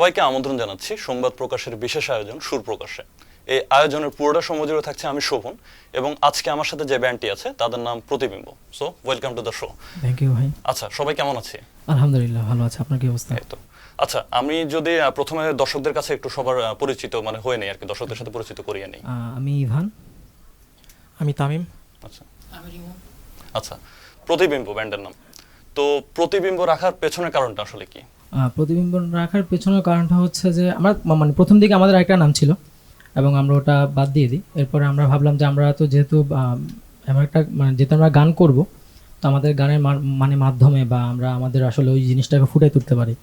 সবাইকে আমন্ত্রণ জানাচ্ছি সংবাদ প্রকাশের বিশেষ আয়োজন সুর প্রকাশে। এই আয়োজনের পুরোটা সময় জুড়ে থাকছে আমি শোভন এবং আজকে আমার সাথে যে ব্যান্ডটি আছে তাদের নাম প্রতিবিম্ব। So welcome to the show thank you ভাই। আচ্ছা সবাই কেমন আছে? আলহামদুলিল্লাহ ভালো আছে। আপনার কি অবস্থা? এই তো। আচ্ছা আমি যদি প্রথমে দর্শকদের কাছে একটু সবার পরিচিত মানে হয়ে নেই আর কি দর্শকদের সাথে পরিচিত করিয়ে নেই। আমি ইভান। আমি তামিম। আচ্ছা। আচ্ছা প্রতিবিম্ব ব্যান্ডের নাম। তো প্রতিবিম্ব রাখার পেছনের কারণটা আসলে কি? প্রতিবিম্ব রাখার পেছনের কারণটা হচ্ছে যে আমরা মানে প্রথম দিকে আমাদের একটা নাম ছিল এবং আমরা ওটা বাদ দিয়ে দিই। এরপরে আমরা ভাবলাম যে আমরা তো যেহেতু এমন একটা মানে যেহেতু আমরা গান করব, তো আমাদের গানের মানে মাধ্যমে বা আমরা আমাদের আসলে ওই জিনিসটাকে ফুটাই তুলতে পারি।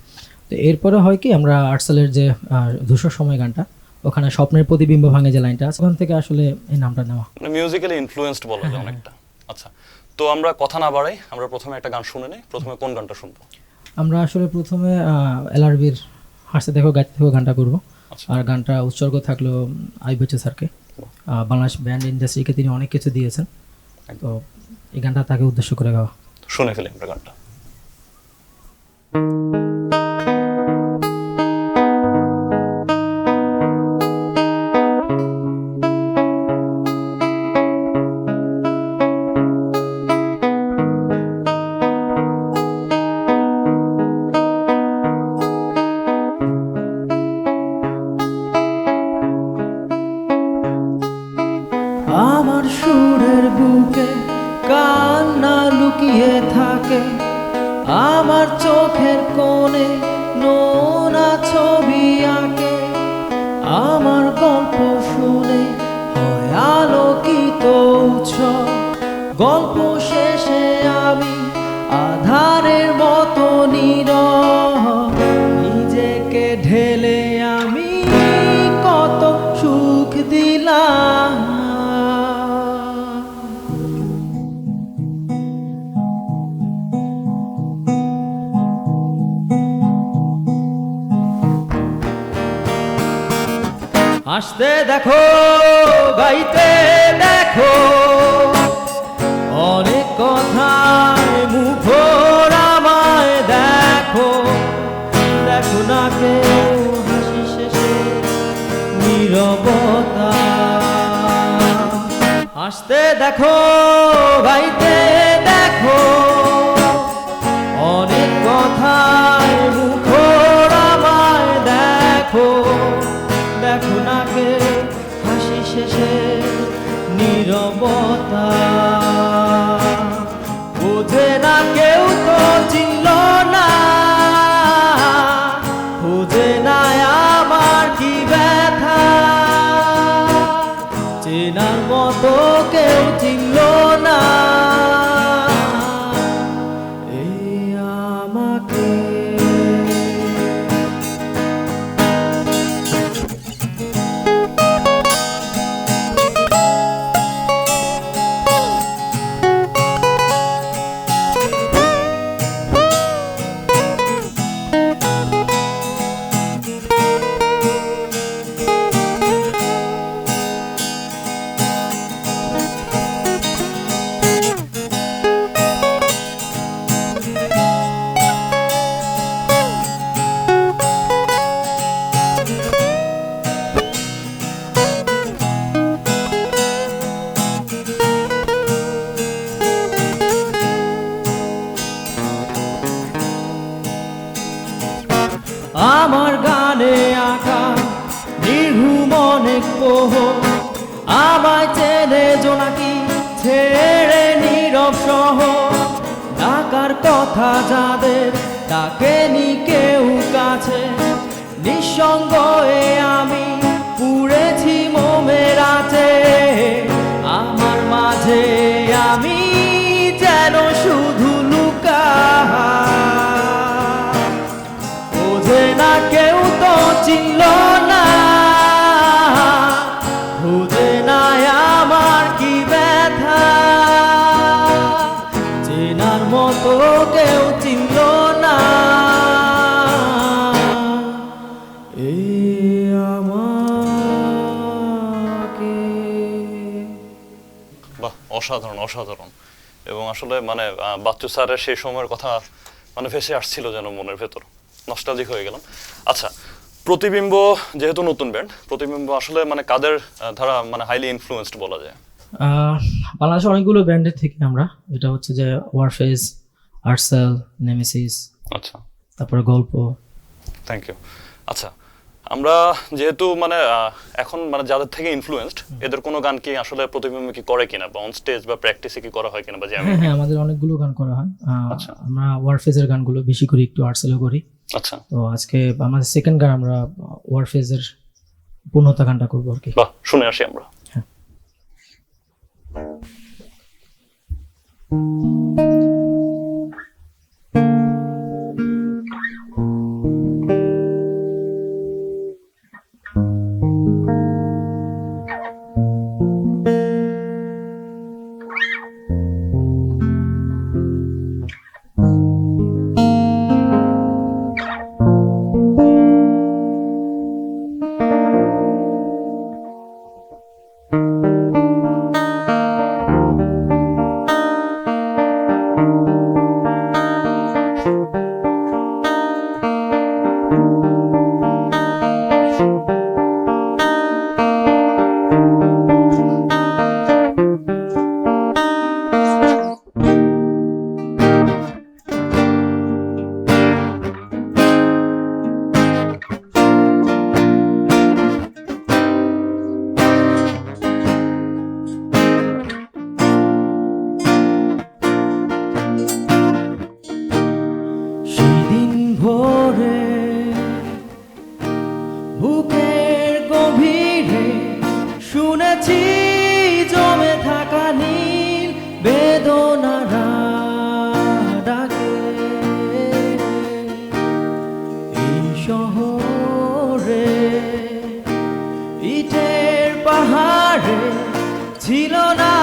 তো এরপরে হয় কি, আমরা আর্টসালের যে ধূসর সময় গানটা, ওখানে স্বপ্নের প্রতিবিম্ব ভাঙে যে লাইনটা আছে, ওখান থেকে আসলে এই নামটা নেওয়া। মানে মিউজিক্যালি ইনফ্লুয়েন্সড বলা যায় অনেকটা। আচ্ছা তো আমরা কথা না বাড়াই, আমরা প্রথমে একটা গান শুনে নেই, প্রথমে কোন গানটা শুনব? আমরা আসলে প্রথমে এলআরবির হাসতে দেখো গাইতে দেখো গানটা করব। আচ্ছা। আর গানটা উৎসর্গ থাকল আইবচে স্যারকে। বাংলাদেশ ব্যান্ড ইন্ডাস্ট্রিকে তিনি অনেক কিছু দিয়েছেন। তো এই গানটা তাকে উদ্দেশ্য করে গাওয়া। শুনে ফেলি আমরা গানটা। আসতে দেখো, গাইতে দেখো। অনেক কথায় মুখর আমায় দেখো। দেখো না কেউ হাসি শেষে নীরবতা। আসতে দেখো, গাইতে মতো কথা যাদের ডাকেনি কেউ কাছে। নিঃসঙ্গ আমি পুড়েছি মোমের আছে আমার মাঝে আমি যেন শুধু লুকা বোঝে না কেউ তো চিনল অসাধারণ অসাধারণ। এবং আসলে মানে বাচ্চু স্যারের সেই সময়ের কথা মানে ভেসে আসছিল যেন মনের ভেতর। নস্টালজিক হয়ে গেলাম। আচ্ছা প্রতিবিম্ব যেহেতু নতুন ব্যান্ড প্রতিবিম্ব আসলে মানে কাদের ধারা মানে হাইলি ইনফ্লুয়েন্সড বলা যায়? আহ, বাংলাদেশে অনেকগুলো ব্যান্ডের থেকে আমরা এটা হচ্ছে যে ওয়ারফেজ আর্সেল নেমেসিস আচ্ছা। তারপরে গল্প থ্যাংক ইউ আচ্ছা আমরা যেহেতু মানে এখন মানে যাদের থেকে ইনফ্লুয়েন্সড এদের কোনো গান কি আসলে প্রতিবিম্ব কি করে কিনা? বা অন স্টেজ বা প্র্যাকটিসে কি করা হয় কিনা? বা হ্যাঁ হ্যাঁ আমাদের অনেকগুলো গান করা হয়। আচ্ছা। আমরা ওয়ারফেজের গানগুলো বেশি করি একটু আর্সেলও করি। আচ্ছা। তো আজকে আমাদের সেকেন্ড গান আমরা ওয়ারফেজের পূর্ণতা গানটা করব আর কি। বাহ শুনে আসি আমরা। সেদিন শহরে ইটের পাহাড়ে ছিল না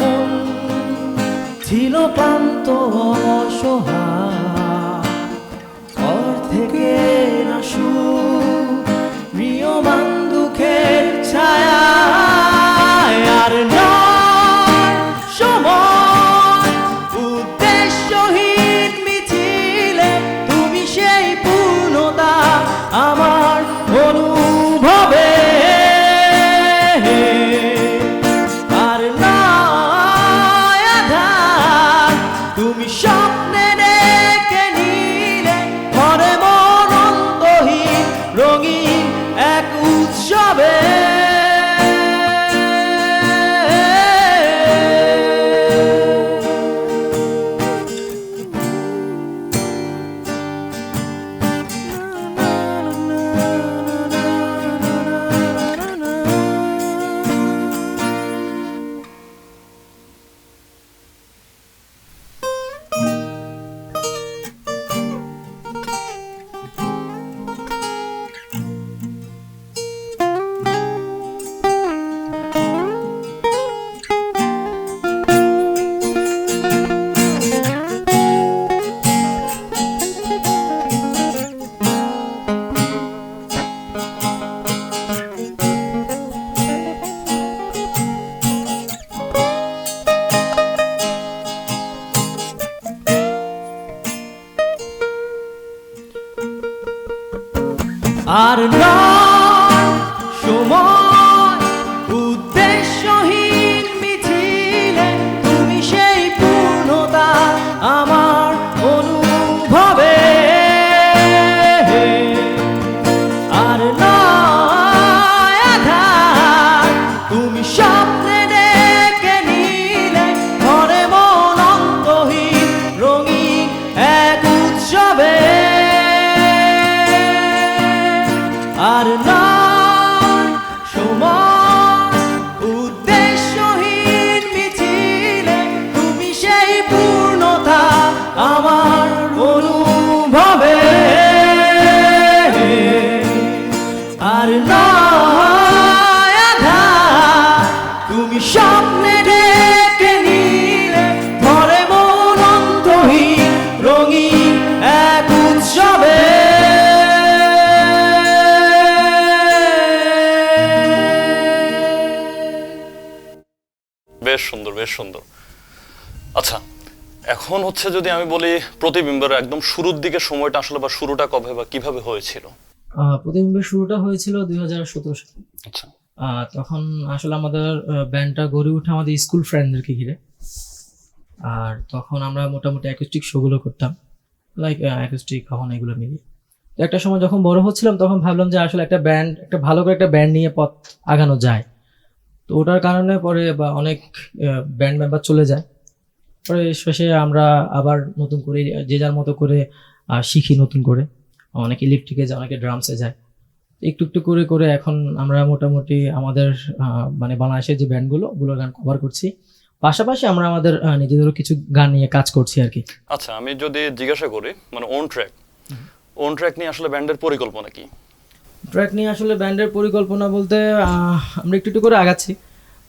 মন ছিল ক্লান্ত অসহায়। অর্ধেকে না সুখ আর নয় এখন হচ্ছে যদি আমি বলি প্রতিবিম্বের একদম শুরুর দিকে সময়টা আসলে বা শুরুটা কবে বা কীভাবে হয়েছিল? প্রতিবিম্বের শুরুটা হয়েছিল দুই হাজার সতেরো সালে। আচ্ছা। তখন আসলে আমাদের ব্যান্ডটা গড়ে উঠে আমাদের স্কুল ফ্রেন্ডদেরকে ঘিরে। আর তখন আমরা মোটামুটি অ্যাকুস্টিক শোগুলো করতাম। লাইক অ্যাকুস্টিক কখন এগুলো মিলিয়ে। তো একটা সময় যখন বড় হচ্ছিলাম তখন ভাবলাম যে আসলে একটা ব্যান্ড একটা ভালো করে একটা ব্যান্ড নিয়ে পথ আগানো যায়। তো ওটার কারণে পরে বা অনেক ব্যান্ড মেম্বার চলে যায়। পরে শেষে আমরা আবার নতুন করে যে যার মতো করে শিখি নতুন করে। অনেকে ইলেকট্রিকে যায় অনেকে ড্রামসে যায়। একটু একটু করে করে এখন আমরা মোটামুটি আমাদের মানে বাংলাদেশের যে ব্যান্ডগুলো ওগুলো গান কভার করছি। পাশাপাশি আমরা আমাদের নিজেদেরও কিছু গান নিয়ে কাজ করছি আর কি। আচ্ছা আমি যদি জিজ্ঞাসা করি মানে ওন ট্র্যাক ওন ট্র্যাক নিয়ে আসলে ব্যান্ডের পরিকল্পনা কি? ট্র্যাক নিয়ে আসলে ব্যান্ডের পরিকল্পনা বলতে আমরা একটু একটু করে আগাচ্ছি।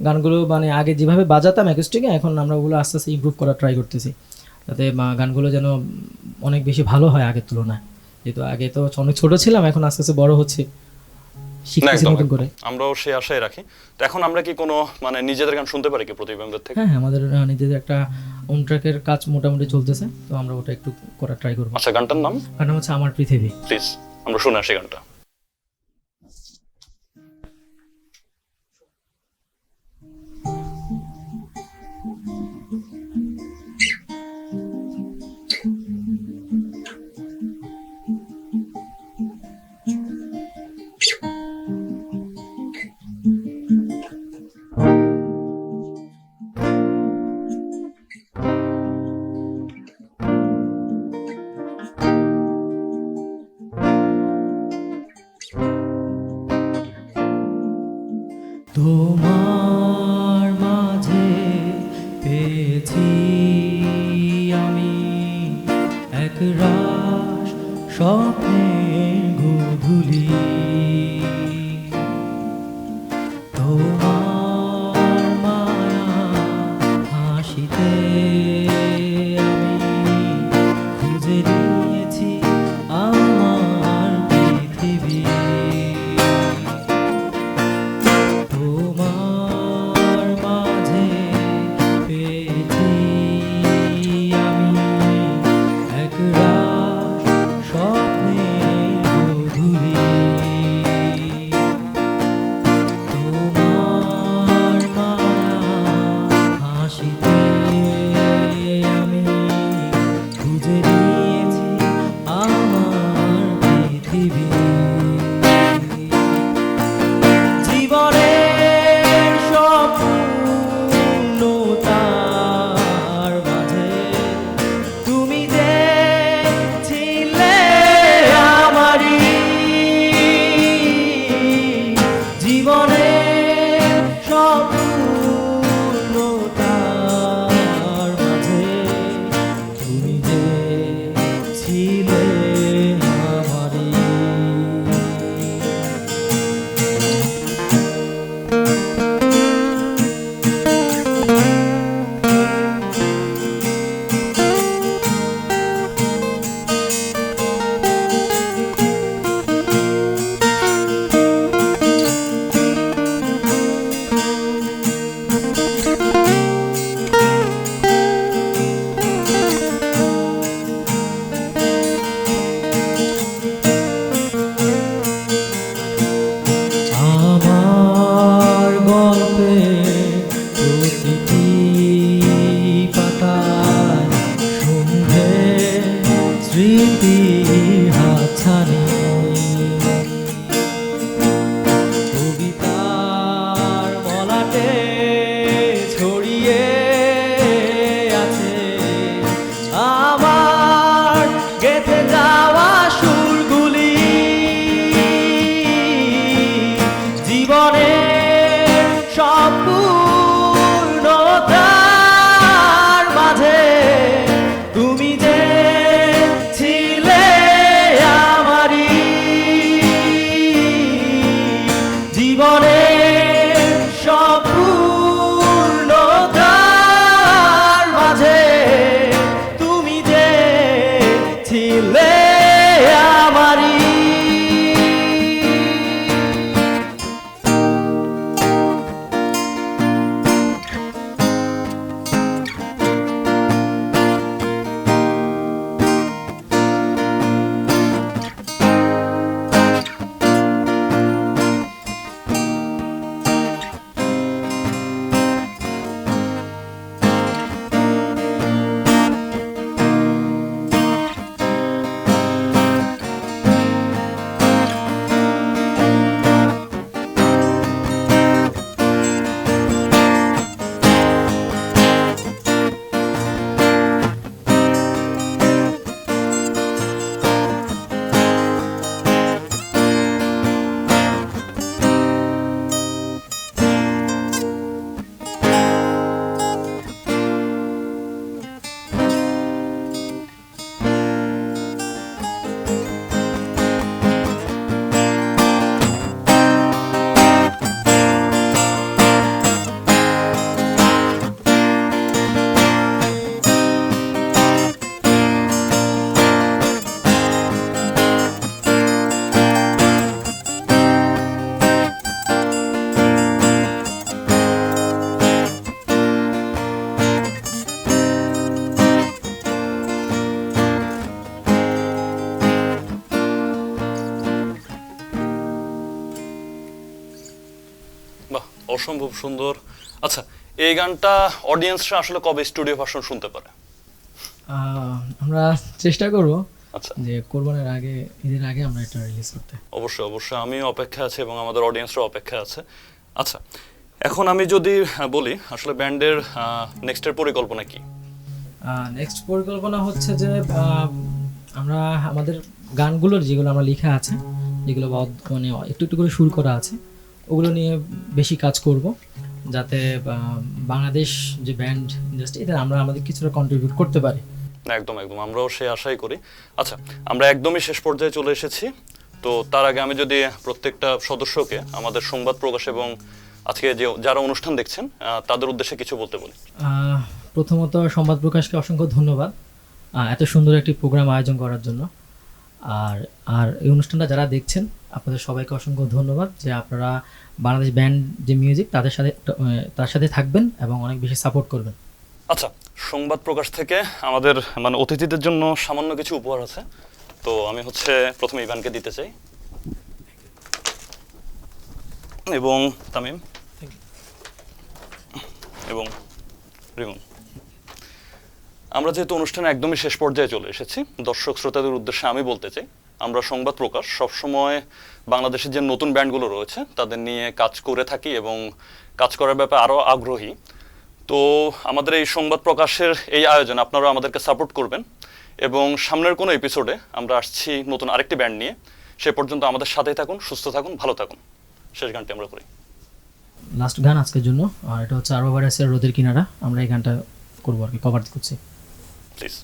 গানগুলো মানে আগে যেভাবে বাজাতাম অ্যাকুস্টিকে এখন আমরা ওগুলো আস্তে আস্তে ইমপ্রুভ করার ট্রাই করতেছি। যাতে গানগুলো যেন অনেক বেশি ভালো হয় আগের তুলনায়। যেহেতু আগে তো অনেক ছোট ছিলাম এখন আস্তে আস্তে বড় হচ্ছে। শিখতেছি নতুন করে। আমরাও সেই আশায় রাখি। তো এখন আমরা কি কোনো মানে নিজেদের গান শুনতে পারি কি প্রতিবিম্বের থেকে? হ্যাঁ হ্যাঁ আমাদের নিজেদের একটা ওন ট্র্যাকের কাজ মোটামুটি চলতেছে। তো আমরা ওটা একটু করার ট্রাই করব। আচ্ছা গানটার নাম? গানটা হচ্ছে আমার পৃথিবী। প্লিজ আমরা শুনে আসি গানটা। পেয়েছি আমি এক রাস সুন্দর। আচ্ছা এই গানটা অডিয়েন্সরা আসলে কবে স্টুডিও ভার্সন শুনতে পারে? আমরা চেষ্টা করব আচ্ছা। যে কোরবানের আগে ঈদের আগে আমরা এটা রিলিজ করতে। অবশ্যই অবশ্যই। আমিও অপেক্ষা আছে এবং আমাদের অডিয়েন্সরা অপেক্ষা আছে। আচ্ছা এখন আমি যদি বলি আসলে ব্যান্ডের নেক্সটের পরিকল্পনা কি? নেক্সট পরিকল্পনা হচ্ছে যে আমরা আমাদের গানগুলোর যেগুলো আমরা লেখা আছে যেগুলো মানে একটু একটু করে সুর করা আছে ওগুলো নিয়ে বেশি কাজ করব। যাতে বাংলাদেশ যে ব্যান্ড ইন্ডাস্ট্রি এটা আমরা আমাদের কিছুটা কন্ট্রিবিউট করতে পারি। না, একদম একদম। আমরাও সে আশাই করি। আচ্ছা আমরা একদমই শেষ পর্যায়ে চলে এসেছি। তো তার আগে আমি যদি প্রত্যেকটা সদস্যকে আমাদের সংবাদ প্রকাশ এবং আজকে যে যারা অনুষ্ঠান দেখছেন তাদের উদ্দেশ্যে কিছু বলতে বলি। প্রথমত সংবাদ প্রকাশকে অসংখ্য ধন্যবাদ। এত সুন্দর একটি প্রোগ্রাম আয়োজন করার জন্য। আর আর এই অনুষ্ঠানটা যারা দেখছেন আপনাদের সবাইকে অসংখ্য ধন্যবাদ যে আপনারা বাংলাদেশ ব্যান্ড যে মিউজিক তাদের সাথে তার সাথে থাকবেন এবং অনেক বেশি সাপোর্ট করবেন। আচ্ছা সংবাদ প্রকাশ থেকে আমাদের মানে অতিথিদের জন্য সামান্য কিছু উপহার আছে। তো আমি হচ্ছে প্রথমে ইভানকে দিতে চাই। এবং তামিম। এবং রিমন। আমরা যেহেতু অনুষ্ঠানে একদমই শেষ পর্যায়ে চলে এসেছি দর্শক শ্রোতাদের উদ্দেশ্যে আমি বলতে চাই আমরা সংবাদ প্রকাশ সবসময় বাংলাদেশের যে নতুন ব্যান্ডগুলো রয়েছে তাদের নিয়ে কাজ করে থাকি এবং কাজ করার ব্যাপারে আরও আগ্রহী। তো আমাদের এই সংবাদ প্রকাশের এই আয়োজন আপনারা আমাদেরকে সাপোর্ট করবেন এবং সামনের কোনো এপিসোডে আমরা আসছি নতুন আরেকটি ব্যান্ড নিয়ে। সে পর্যন্ত আমাদের সাথেই থাকুন সুস্থ থাকুন ভালো থাকুন। শেষ গানটি আমরা করি। লাস্ট গান আজকের জন্য আর এটা হচ্ছে আরও ভাইরাসের রোদের কিনারা। আমরা এই গানটা করব আর কি কভার করছি। প্লিজ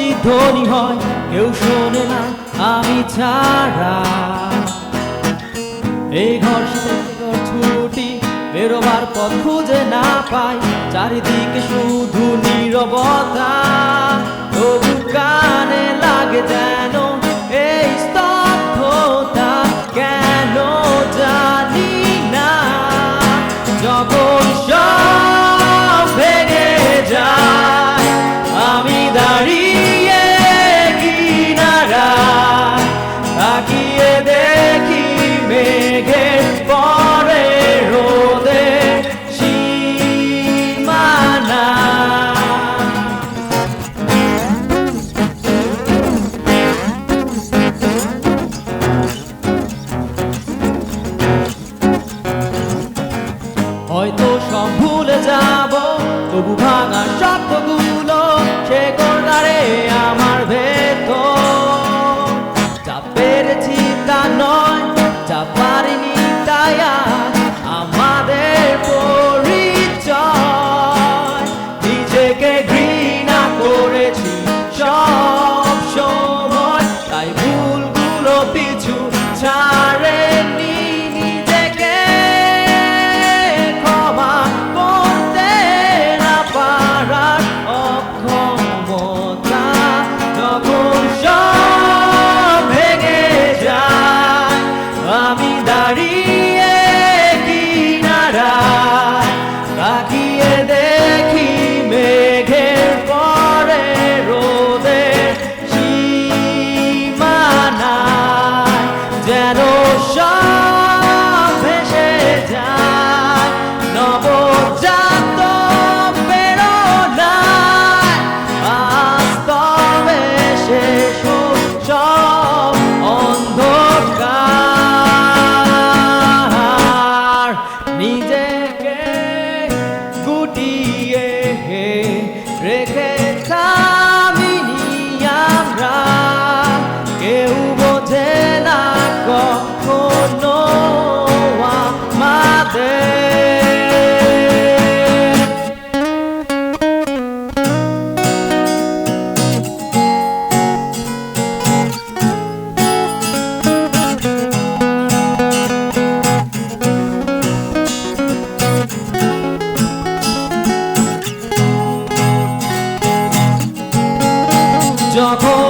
হয়ে প্রতিধ্বনি হয়, কেউ শোনে না আমি ছাড়া। এই ঘর ঘর ছুটি, বেরোবার পথ খুঁজে না পাই, চারিদিকে শুধু নীরবতা। তবু কানে লাগে যেন এই স্তব্ধতা, কেন যখন